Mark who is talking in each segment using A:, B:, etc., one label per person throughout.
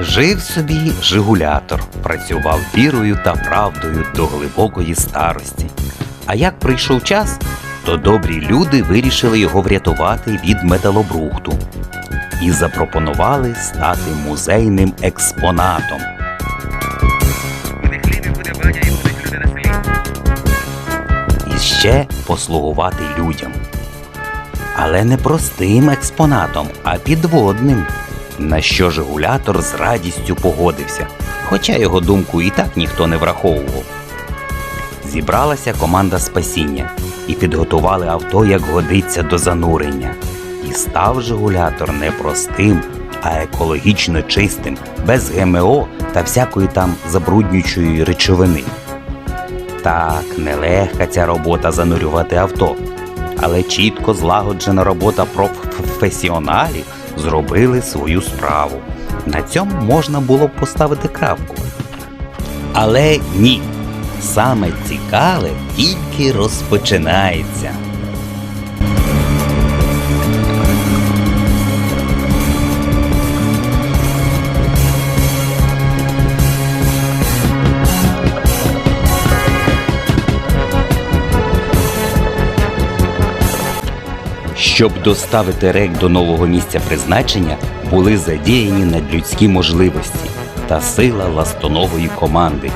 A: Жив собі жигулятор, працював вірою та правдою до глибокої старості. А як прийшов час, то добрі люди вирішили його врятувати від металобрухту і запропонували стати музейним експонатом.
B: І
A: ще послугувати людям. Але не простим експонатом, а підводним. На що Жигулятор з радістю погодився, хоча його думку і так ніхто не враховував. Зібралася команда спасіння і підготували авто, як годиться до занурення. І став Жигулятор не простим, а екологічно чистим, без ГМО та всякої там забруднюючої речовини. Так, нелегка ця робота занурювати авто, але чітко злагоджена робота професіоналів зробили свою справу. На цьому можна було б поставити крапку. Але ні, саме цікаве тільки розпочинається. Щоб доставити рек до нового місця призначення, були задіяні надлюдські можливості та сила ластонової команди.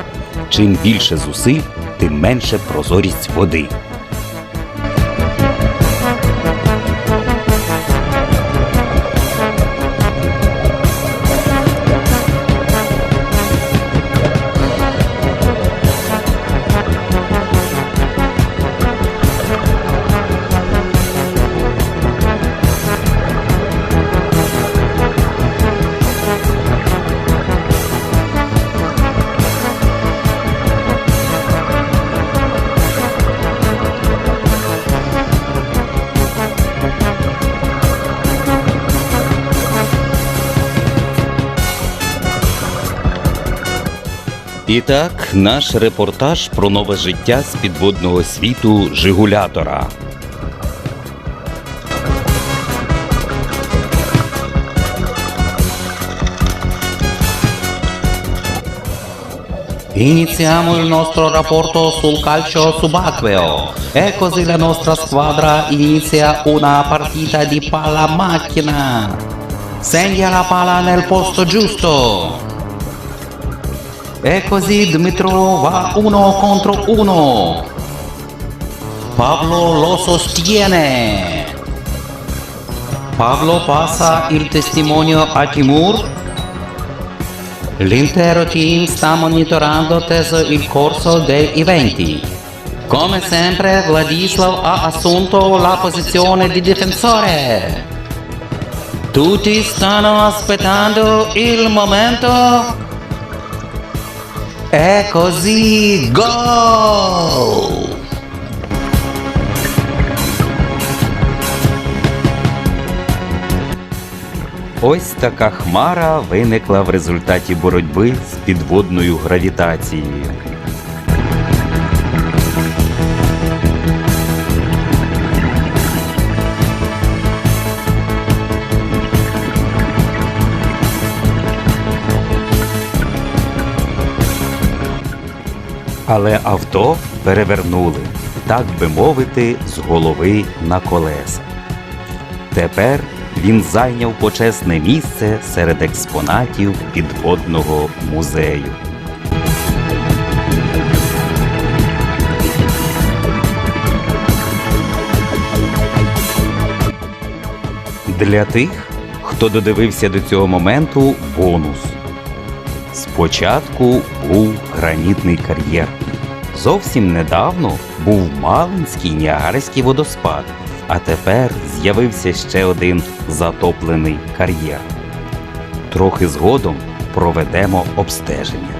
A: Чим більше зусиль, тим менше прозорість води. І так, наш репортаж про нове життя з підводного світу Жигулятора.
C: Iniziamo il nostro rapporto sul calcio subacqueo e così la nostra squadra inizia una partita di palla macchina. Segna la palla nel posto giusto. E così Dmitro va uno contro uno. Pablo lo sostiene. Pablo passa il testimonio a Timur L'intero team sta monitorando teso il corso dei eventi. Come sempre Vladislav ha assunto la posizione di difensore. Tutti stanno aspettando il momento. Così gol!
A: Ось така хмара виникла в результаті боротьби з підводною гравітацією. Але авто перевернули, так би мовити, з голови на колеса. Тепер він зайняв почесне місце серед експонатів підводного музею. Для тих, хто додивився до цього моменту, бонус. Спочатку був гранітний кар'єр. Зовсім недавно був Малинський Ніагарський водоспад, а тепер з'явився ще один затоплений кар'єр. Трохи згодом проведемо обстеження.